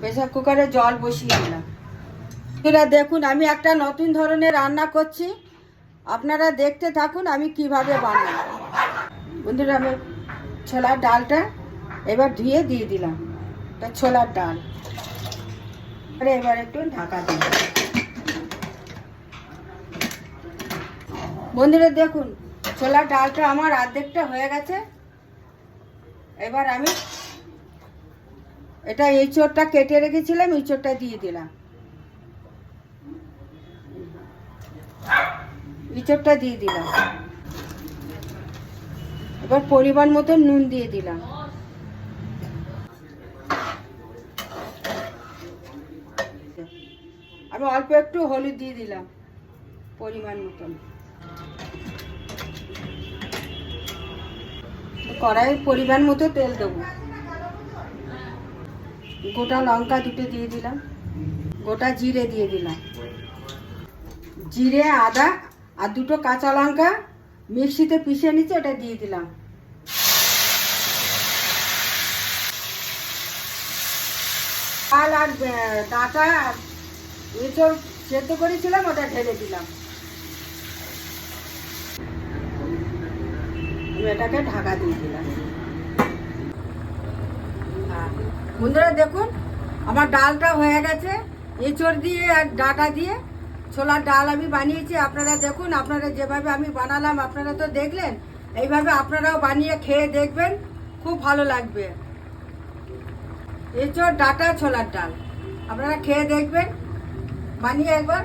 Pressure কুকারে জল বসিয়ে দিলাম। বন্ধুরা দেখুন, আমি একটা নতুন ধরনের রান্না করছি। আপনারা দেখতে থাকুন আমি কীভাবে বানাই। বন্ধুরা, আমি ছোলার ডালটা এবার ধুয়ে দিয়ে দিলাম। এটা ছোলার ডাল। এবার একটু ঢাকা দিই বন্ধুরা, দেখুন, ছোলার ডালটা আমার অর্ধেকটা হয়ে গেছে। এবার আমি এটা এই চোরটা কেটে রেখেছিলাম, এই চোরটা দিয়ে দিলাম। ইঁচড়টা দিয়ে দিলাম। এবার পরিমাণ মতো নুন দিয়ে দিলাম। আমি অল্প একটু হলুদ দিয়ে দিলাম, পরিমাণ মতন। কড়াইয়ের পরিমাণ মতো তেল দেবো। গোটা লঙ্কা দুটো দিয়ে দিলাম। গোটা জিরে দিয়ে দিলাম। জিরে, আদা আর দুটো কাঁচা লঙ্কা মিক্সিতে পিষে নিচ্ছে ওটা দিয়ে দিলাম। ডাল আর ডাঁটা আর এঁচড় সেদ্ধ করেছিলাম, ওটা ঢেলে দিলাম। এটাকে ঢাকা দিয়ে দিলাম হ্যাঁ। বন্ধুরা দেখুন, আমার ডালটা হয়ে গেছে। এঁচড় দিয়ে আর ডাটা দিয়ে ছোলার ডাল আমি বানিয়েছি। আপনারা দেখুন, আপনারা যেভাবে আমি বানালাম, আপনারা তো দেখলেন, এইভাবে আপনারাও বানিয়ে খেয়ে দেখবেন, খুব ভালো লাগবে। এঁচড়, ডাটা, ছোলার ডাল। আপনারা খেয়ে দেখবেন। বানিয়ে একবার